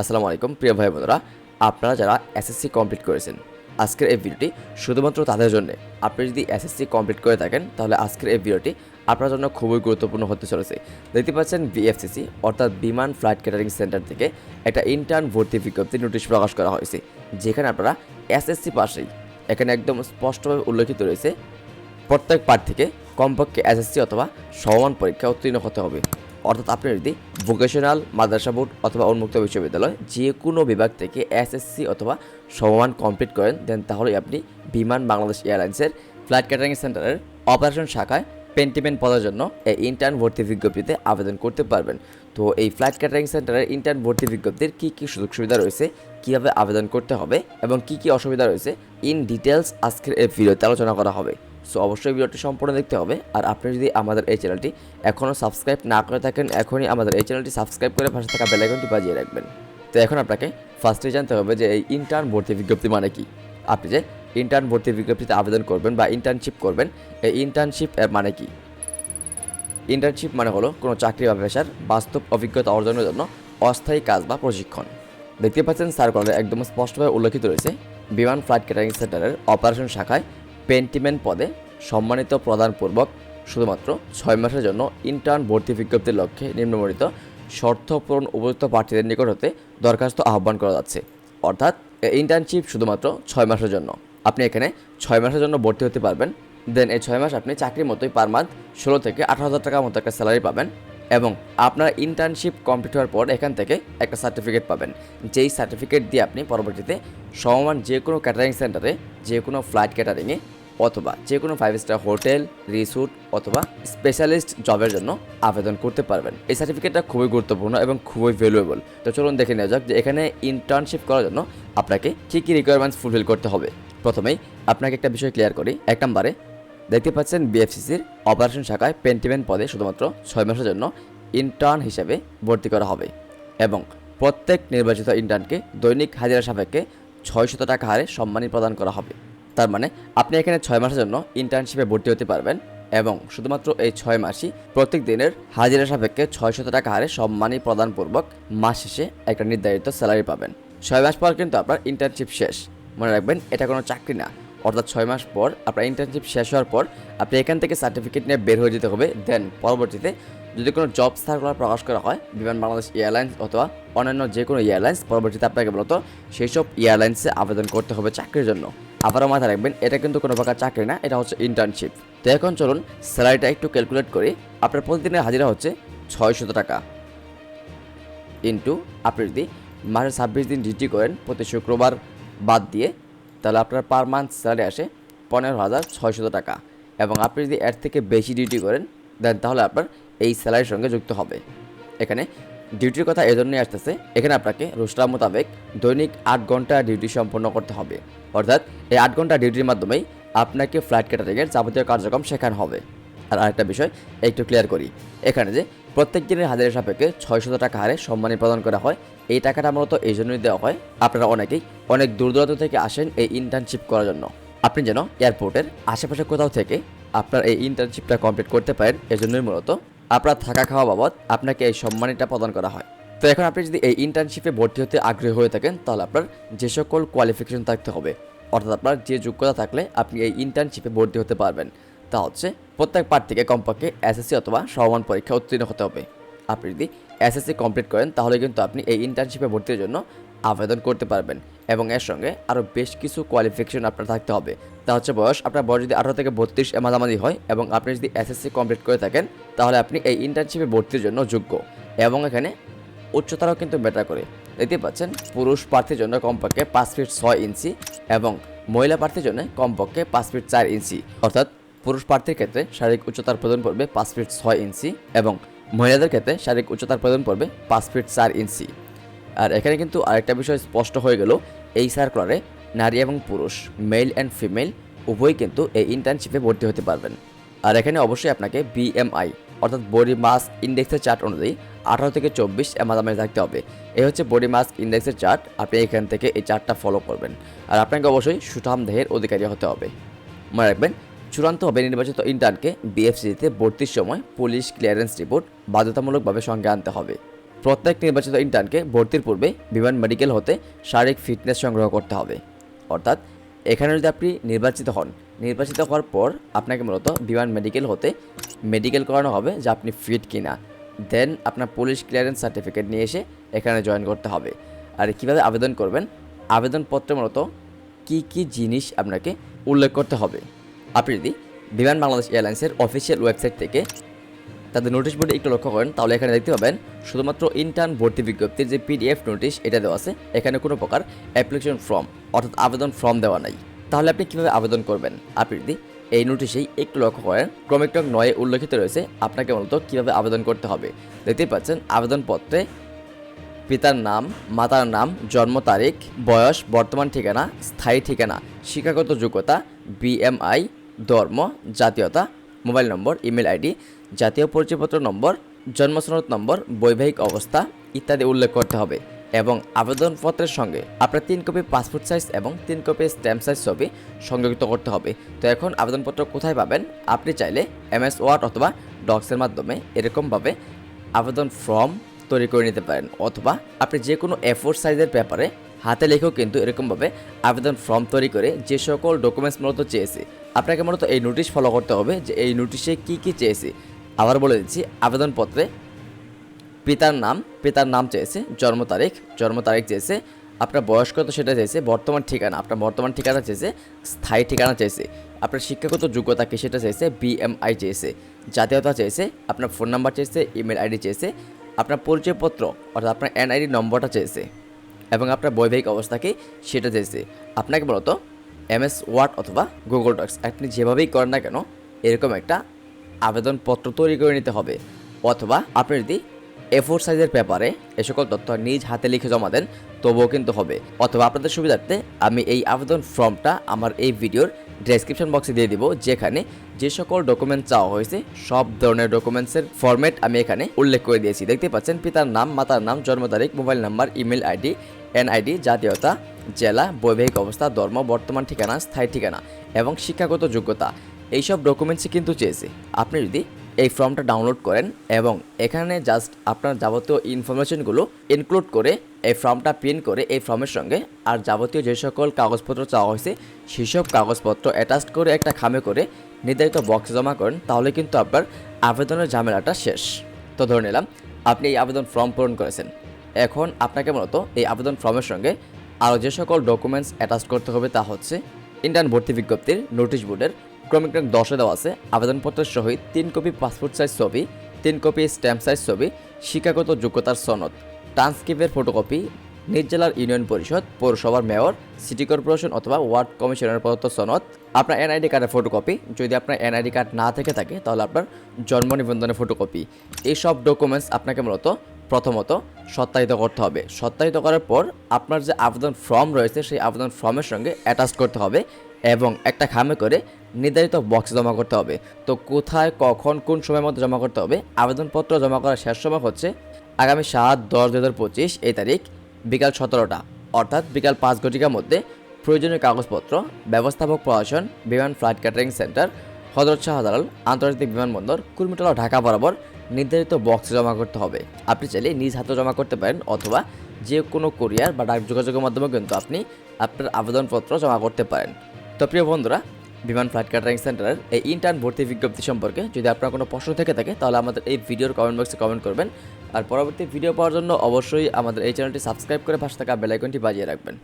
আসসালামু আলাইকুম, প্রিয় ভাই বোনেরা। আপনারা যারা এসএসসি কমপ্লিট করেছেন, আজকের এই ভিডিওটি শুধুমাত্র তাদের জন্য। আপনি যদি এসএসসি কমপ্লিট করে থাকেন, তাহলে আজকের এই ভিডিওটি আপনার জন্য খুবই গুরুত্বপূর্ণ হতে চলেছে। দেখতে পাচ্ছেন বিএফসিসি অর্থাৎ বিমান ফ্লাইট ক্যাটারিং সেন্টার থেকে একটা ইন্টার্ন ভর্তি বিজ্ঞপ্তি নোটিশ প্রকাশ করা হয়েছে, যেখানে আপনারা এসএসসি পাশেই, এখানে একদম স্পষ্টভাবে উল্লেখিত রয়েছে, প্রত্যেক পার্ট থেকে কমপক্ষে এসএসসি অথবা সমান পরীক্ষা উত্তীর্ণ হতে হবে। অর্থাৎ আপনি যদি ভোকেশনাল মাদ্রাসা বোর্ড অথবা উন্মুক্ত বিশ্ববিদ্যালয় যে কোনো বিভাগ থেকে এসএসসি অথবা সমমান কমপ্লিট করেন দেন তাহলে আপনি বিমান বাংলাদেশ এয়ারলাইন্সের ফ্লাইট ক্যাটারিং সেন্টারের অপারেশন শাখায় পেন্টিমেন্ট পদের জন্য এই ইন্টার্ন ভর্তি বিজ্ঞপ্তিতে আবেদন করতে পারবেন। তো এই ফ্লাইট ক্যাটারিং সেন্টারের ইন্টার্ন ভর্তি বিজ্ঞপ্তির কী কী সুযোগ সুবিধা রয়েছে, কীভাবে আবেদন করতে হবে এবং কী কী অসুবিধা রয়েছে ইন ডিটেলস আজকের এই ভিডিওতে আলোচনা করা হবে। সো অবশ্যই ভিডিওটি সম্পূর্ণ দেখতে হবে। আর আপনি যদি আমাদের এই চ্যানেলটি এখনও সাবস্ক্রাইব না করে থাকেন, এখনই আমাদের এই চ্যানেলটি সাবস্ক্রাইব করে পাশে থাকা বেলাইকনটি বাজিয়ে রাখবেন। তো এখন আপনাকে ফার্স্টে জানতে হবে যে এই ইন্টার্ন ভর্তি বিজ্ঞপ্তি মানে কি? আপনি যে ইন্টার্ন ভর্তি বিজ্ঞপ্তিতে আবেদন করবেন বা ইন্টার্নশিপ করবেন, এই ইন্টার্নশিপ মানে কি? ইন্টার্নশিপ মানে হলো কোনো চাকরি বা পেশার বাস্তব অভিজ্ঞতা অর্জনের জন্য অস্থায়ী কাজ বা প্রশিক্ষণ। দেখতে পাচ্ছেন সার্কুলারে একদম স্পষ্টভাবে উল্লেখিত রয়েছে। বিমান ফ্লাইট ক্যাটারিং সেন্টারের অপারেশন শাখায় পেন্টিমেন্ট পদে সম্মানিত প্রদানপূর্বক শুধুমাত্র ছয় মাসের জন্য ইন্টার্ন ভর্তি বিজ্ঞপ্তির লক্ষ্যে নিম্নবর্ণিত শর্ত পূরণ উপযুক্ত প্রার্থীদের নিকট হতে দরখাস্ত আহ্বান করা যাচ্ছে। অর্থাৎ ইন্টার্নশিপ শুধুমাত্র ছয় মাসের জন্য। আপনি এখানে ছয় মাসের জন্য ভর্তি হতে পারবেন। দেন এই ছয় মাস আপনি চাকরির মতোই পার মান্থ ষোলো থেকে আঠারো হাজার টাকার মতো একটা স্যালারি পাবেন। এবং আপনার ইন্টার্নশিপ কমপ্লিট হওয়ার পর এখান থেকে একটা সার্টিফিকেট পাবেন। যেই সার্টিফিকেট দিয়ে আপনি পরবর্তীতে সমমান যে কোনো ক্যাটারিং সেন্টারে যে কোনো ফ্লাইট ক্যাটারিংয়ে অথবা যে কোনো ফাইভ স্টার হোটেল রিসোর্ট অথবা স্পেশালিস্ট জবের জন্য আবেদন করতে পারবেন। এই সার্টিফিকেটটা খুবই গুরুত্বপূর্ণ এবং খুবই ভ্যালুয়েবল তো চলুন দেখে নেওয়া যাক যে এখানে ইন্টার্নশিপ করার জন্য আপনাকে কী কী রিকোয়ারমেন্টস ফুলফিল করতে হবে। প্রথমেই আপনাকে একটা বিষয় ক্লিয়ার করি। এক নম্বরে দেখতে পাচ্ছেন বিএফসিসির অপারেশন শাখায় পেন্টিমেন্ট পদে শুধুমাত্র ছয় মাসের জন্য ইন্টার্ন হিসেবে ভর্তি করা হবে এবং প্রত্যেক নির্বাচিত ইন্টার্নকে দৈনিক হাজিরা সাপেক্ষে ছয়শত টাকা হারে সম্মানী প্রদান করা হবে। তার মানে আপনি এখানে ছয় মাসের জন্য ইন্টার্নশিপে ভর্তি হতে পারবেন এবং শুধুমাত্র এই ছয় মাসই প্রত্যেক দিনের হাজিরা সাপেক্ষে ছয়শত টাকা হারে সম্মানী প্রদানপূর্বক মাস শেষে একটা নির্ধারিত স্যালারি পাবেন। ছয় মাস পর কিন্তু আপনার ইন্টার্নশিপ শেষ। মনে রাখবেন, এটা কোনো চাকরি না। অর্থাৎ ছয় মাস পর আপনার ইন্টার্নশিপ শেষ হওয়ার পর আপনি এখান থেকে সার্টিফিকেট নিয়ে বের হয়ে যেতে হবে। দেন পরবর্তীতে যদি কোনো জব সার্কুলার প্রকাশ করা হয়, বিমান বাংলাদেশ এয়ারলাইন্স অথবা অন্যান্য যে কোনো এয়ারলাইন্স পরবর্তীতে আপনাকে মূলত সেই সব এয়ারলাইন্সে আবেদন করতে হবে চাকরির জন্য। আবারও মাথায় রাখবেন, এটা কিন্তু কোনো প্রকার চাকরি না, এটা হচ্ছে ইন্টার্নশিপ তো এখন চলুন স্যালারিটা একটু ক্যালকুলেট করি। আপনার প্রতিদিনের হাজিরা হচ্ছে ছয়শত টাকা ইন্টু আপনি যদি মাসে ছাব্বিশ দিন ডিউটি করেন, প্রতি শুক্রবার বাদ দিয়ে তাহলে আপনার পার মান্থ স্যালারি আসে পনেরো হাজার ছয়শত টাকা। এবং আপনি যদি এর থেকে বেশি ডিউটি করেন দেন তাহলে আপনার এই স্যালারির সঙ্গে যুক্ত হবে। এখানে ডিউটির কথা এজন্যই আসতেছে, এখানে আপনাকে রোস্টার মোতাবেক দৈনিক আট ঘণ্টা ডিউটি সম্পন্ন করতে হবে। অর্থাৎ এই আট ঘণ্টা ডিউটির মাধ্যমেই আপনাকে ফ্লাইট ক্যাটারিংয়ের যাবতীয় কার্যক্রম শেখানো হবে। আর আরেকটা বিষয়, একটু ক্লিয়ার করি। এখানে যে প্রত্যেক দিনের হাজারের সাপেক্ষে ছয়শত টাকা হারে সম্মানী প্রদান করা হয়, এই টাকাটা মূলত এই জন্যই দেওয়া হয়। আপনারা অনেকেই অনেক দূর দূরান্ত থেকে আসেন এই ইন্টার্নশিপ করার জন্য। আপনি যেন এয়ারপোর্টের আশেপাশে কোথাও থেকে আপনার এই ইন্টার্নশিপটা কমপ্লিট করতে পারেন, এজন্যই মূলত আপনার থাকা খাওয়া বাবদ আপনাকে এই সম্মানীটা প্রদান করা হয়। তো এখন আপনি যদি এই ইন্টার্নশিপে ভর্তি হতে আগ্রহী হয়ে থাকেন, তাহলে আপনার যে সকল কোয়ালিফিকেশন থাকতে হবে, অর্থাৎ আপনার যে যোগ্যতা থাকলে আপনি এই ইন্টার্নশিপে ভর্তি হতে পারবেন। তা হচ্ছে প্রত্যেক প্রার্থীকে কমপক্ষে এসএসসি অথবা সমান পরীক্ষা উত্তীর্ণ হতে হবে। আপনি যদি এসএসসি কমপ্লিট করেন, তাহলে কিন্তু আপনি এই ইন্টার্নশিপে ভর্তির জন্য আবেদন করতে পারবেন এবং এর সঙ্গে আরও বেশ কিছু কোয়ালিফিকেশন আপনার থাকতে হবে। তা হচ্ছে বয়স, আপনার বয়স যদি আঠারো থেকে বত্রিশ মাঝামাঝি হয় এবং আপনি যদি এসএসসি কমপ্লিট করে থাকেন, তাহলে আপনি এই ইন্টার্নশিপে ভর্তির জন্য যোগ্য এবং এখানে উচ্চতারাও কিন্তু ম্যাটার করে। দেখতে পাচ্ছেন, পুরুষ প্রার্থীর জন্য কমপক্ষে পাঁচ ফিট ছয় ইঞ্চি এবং মহিলা প্রার্থীর জন্য কমপক্ষে পাঁচ ফিট চার ইঞ্চি অর্থাৎ পুরুষ প্রার্থীর ক্ষেত্রে শারীরিক উচ্চতার প্রয়োজন পড়বে পাঁচ ফিট ছয় ইঞ্চি এবং মহিলাদের ক্ষেত্রে শারীরিক উচ্চতার প্রয়োজন পড়বে পাঁচ ফিট চার ইঞ্চি। আর এখানে কিন্তু আরেকটা বিষয় স্পষ্ট হয়ে গেল, এই সার্কুলারে নারী এবং পুরুষ মেল অ্যান্ড ফিমেল উভয়ই কিন্তু এই ইন্টার্নশিপে ভর্তি হতে পারবেন। আর এখানে অবশ্যই আপনাকে বিএমআই অর্থাৎ বডি মাস ইন্ডেক্সের চার্ট অনুযায়ী আঠারো থেকে চব্বিশ এমাদামে থাকতে হবে। এই হচ্ছে বডি মাস ইন্ডেক্সের চার্ট আপনি এখান থেকে এই চার্টটা ফলো করবেন। আর আপনাকে অবশ্যই সুঠাম দেহের অধিকারী হতে হবে। মনে রাখবেন চূড়ান্তভাবে নির্বাচিত ইন্টার্নকে বিএফসিতে ভর্তির সময় পুলিশ ক্লিয়ারেন্স রিপোর্ট বাধ্যতামূলকভাবে সঙ্গে আনতে হবে। প্রত্যেক নির্বাচিত ইন্টার্নকে ভর্তির পূর্বে বিমান মেডিকেল হতে শারীরিক ফিটনেস সংগ্রহ করতে হবে। অর্থাৎ, এখানে যদি আপনি নির্বাচিত হন, নির্বাচিত হওয়ার পর আপনাকে মূলত বিমান মেডিকেল হতে মেডিকেল করানো হবে যে আপনি ফিট কিনা। দেন আপনার পুলিশ ক্লিয়ারেন্স সার্টিফিকেট নিয়ে এসে এখানে জয়েন করতে হবে। আর কীভাবে আবেদন করবেন? আবেদনপত্রে মূলত কী কী জিনিস আপনাকে উল্লেখ করতে হবে? আপনি যদি বিমান বাংলাদেশ এয়ারলাইন্সের অফিসিয়াল ওয়েবসাইট থেকে তাদের নোটিশ বোর্ডে একটু লক্ষ্য করেন, তাহলে এখানে দেখতে পাবেন শুধুমাত্র ইন্টার্ন ভর্তি বিজ্ঞপ্তির যে পিডিএফ নোটিশ এটা দেওয়া আছে। এখানে কোনো প্রকার অ্যাপ্লিকেশন ফর্ম অর্থাৎ আবেদন ফর্ম দেওয়া নাই। তাহলে আপনি কীভাবে আবেদন করবেন? আপনি যদি এই নোটিশেই একটু লক্ষ্য করেন ক্রমিক নং নয়ে উল্লেখিত রয়েছে আপনাকে মূলত কীভাবে আবেদন করতে হবে। দেখতেই পাচ্ছেন, আবেদনপত্রে পিতার নাম, মাতার নাম, জন্ম তারিখ, বয়স, বর্তমান ঠিকানা, স্থায়ী ঠিকানা, শিক্ষাগত যোগ্যতা বিএমআই ধর্ম, জাতীয়তা, মোবাইল নম্বর, ইমেল আইডি, জাতীয় পরিচয়পত্র নম্বর জন্মসনদ নম্বর, বৈবাহিক অবস্থা ইত্যাদি উল্লেখ করতে হবে এবং আবেদনপত্রের সঙ্গে আপনার তিন কপি পাসপোর্ট সাইজ এবং তিন কপি স্ট্যাম্প সাইজ ছবি সংযুক্ত করতে হবে। তো এখন আবেদনপত্র কোথায় পাবেন? আপনি চাইলে এমএস ওয়ার্ড অথবা ডক্সের মাধ্যমে এরকমভাবে আবেদন ফর্ম তৈরি করে নিতে পারেন অথবা আপনি যে কোনো এফোর সাইজের পেপারে হাতে লেখেও কিন্তু এরকমভাবে আবেদন ফর্ম তৈরি করে যে সকল ডকুমেন্টস মূলত চেয়েছে, আপনাকে মূলত এই নোটিশ ফলো করতে হবে যে এই নোটিশে কি কি চেয়েছে। আবার বলে দিচ্ছি, আবেদনপত্রে পিতার নাম পিতার নাম চেয়েছে, জন্ম তারিখ জন্ম তারিখ চেয়েছে, আপনার বয়স কত সেটা চেয়েছে, বর্তমান ঠিকানা, আপনার বর্তমান ঠিকানা চেয়েছে, স্থায়ী ঠিকানা চেয়েছে, আপনার শিক্ষাগত যোগ্যতা কি সেটা চেয়েছে বিএমআই চেয়েছে, জাতীয়তা চেয়েছে, আপনার ফোন নাম্বার চেয়েছে ইমেল আইডি চেয়েছে, আপনার পরিচয়পত্র, অর্থাৎ আপনার এনআইডি নম্বরটা চেয়েছে। এবং আপনার বৈবাহিক অবস্থাকে সেটা দিয়েছে আপনাকে মূলত এমএস ওয়ার্ড অথবা গুগল ডক্স, আপনি যেভাবেই করেন না কেন, এরকম একটা আবেদনপত্র তৈরি করে নিতে হবে। অথবা আপনি যদি এফোর সাইজের পেপারে এ সকল তথ্য নিজ হাতে লিখে জমা দেন, তবুও কিন্তু হবে। অথবা আপনাদের সুবিধার্থে আমি এই আবেদন ফর্মটা আমার এই ভিডিওর ডেসক্রিপশন বক্সে দিয়ে দিব, যেখানে যে সকল ডকুমেন্ট চাওয়া হয়েছে, সব ধরনের ডকুমেন্টসের ফরম্যাট আমি এখানে উল্লেখ করে দিয়েছি। দেখতে পাচ্ছেন, পিতার নাম, মাতার নাম, জন্ম তারিখ mobile number email ID NID জাতীয়তা, জেলা, বৈবাহিক অবস্থা, ধর্ম, বর্তমান ঠিকানা, স্থায়ী ঠিকানা এবং শিক্ষাগত যোগ্যতা। এইসব ডকুমেন্টসই কিন্তু চেয়েছে। আপনি যদি এই ফর্মটা ডাউনলোড করেন এবং এখানে জাস্ট আপনার যাবতীয় ইনফরমেশনগুলো ইনক্লুড করে এই ফর্মটা প্রিন্ট করে এই ফর্মের সঙ্গে আর যাবতীয় যে সকল কাগজপত্র চাওয়া হয়েছে সেসব কাগজপত্র অ্যাটাচ করে একটা খামে করে নির্ধারিত বক্সে জমা করেন, তাহলে কিন্তু আপনার আবেদনের ঝামেলাটা শেষ। তো ধরে নিলাম, আপনি এই আবেদন ফর্ম পূরণ করেছেন। এখন আপনাকে মূলত এই আবেদন ফর্মের সঙ্গে আরও যে সকল ডকুমেন্টস অ্যাটাচ করতে হবে তা হচ্ছে ইন্টার্ন ভর্তি বিজ্ঞপ্তির নোটিশ বোর্ডের ক্রমিক নং দশে দেওয়া আছে আবেদনপত্রের সহিত তিন কপি পাসপোর্ট সাইজ ছবি, তিন কপি স্ট্যাম্প সাইজ ছবি, শিক্ষাগত যোগ্যতার সনদ। ট্রান্সক্রিপ্টের ফটোকপি, নিজ জেলার ইউনিয়ন পরিষদ, পৌরসভার মেয়র, সিটি কর্পোরেশন অথবা ওয়ার্ড কমিশনের প্রদত্ত সনদ, আপনার এনআইডি কার্ডের ফটোকপি। যদি আপনার এনআইডি কার্ড না থেকে থাকে, তাহলে আপনার জন্ম নিবন্ধনের ফটোকপি। এইসব ডকুমেন্টস আপনাকে মূলত প্রথমত সত্যায়িত করতে হবে। সত্যায়িত করার পর আপনার যে আবেদন ফর্ম রয়েছে, সেই আবেদন ফর্মের সঙ্গে অ্যাটাচ করতে হবে এবং একটা খামে করে নির্ধারিত বক্সে জমা করতে হবে। তো কোথায়, কখন, কোন সময়ের মধ্যে জমা করতে হবে? আবেদনপত্র জমা করার শেষ সময় হচ্ছে আগামী সাত, দশ দু হাজার পঁচিশ এই তারিখ বিকাল সতেরোটা, অর্থাৎ বিকাল পাঁচ ঘটিকার মধ্যে প্রয়োজনীয় কাগজপত্র, ব্যবস্থাপক প্রশাসন, বিমান ফ্লাইট ক্যাটারিং সেন্টার, হজরত শাহজালাল আন্তর্জাতিক বিমানবন্দর কুর্মিটোলা ঢাকা বরাবর নির্ধারিত বক্সে জমা করতে হবে। আপনি চাইলে নিজ হাতে জমা করতে পারেন অথবা যে কোনো কোরিয়ার বা ডাক যোগাযোগের মাধ্যমে কিন্তু আপনি আপনার আবেদনপত্র জমা করতে পারেন। তো প্রিয় বন্ধুরা, বিমান ফ্লাইট ক্যাটারিং সেন্টারের এই ইন্টার্ন ভর্তি বিজ্ঞপ্তি সম্পর্কে যদি আপনার কোনো প্রশ্ন থেকে থাকে, তাহলে আমাদের এই ভিডিওর কমেন্ট বক্সে কমেন্ট করবেন। আর পরবর্তী ভিডিও পাওয়ার জন্য অবশ্যই আমাদের এই চ্যানেলটি সাবস্ক্রাইব করে পাশে থাকা বেলাইকনটি বাজিয়ে রাখবেন।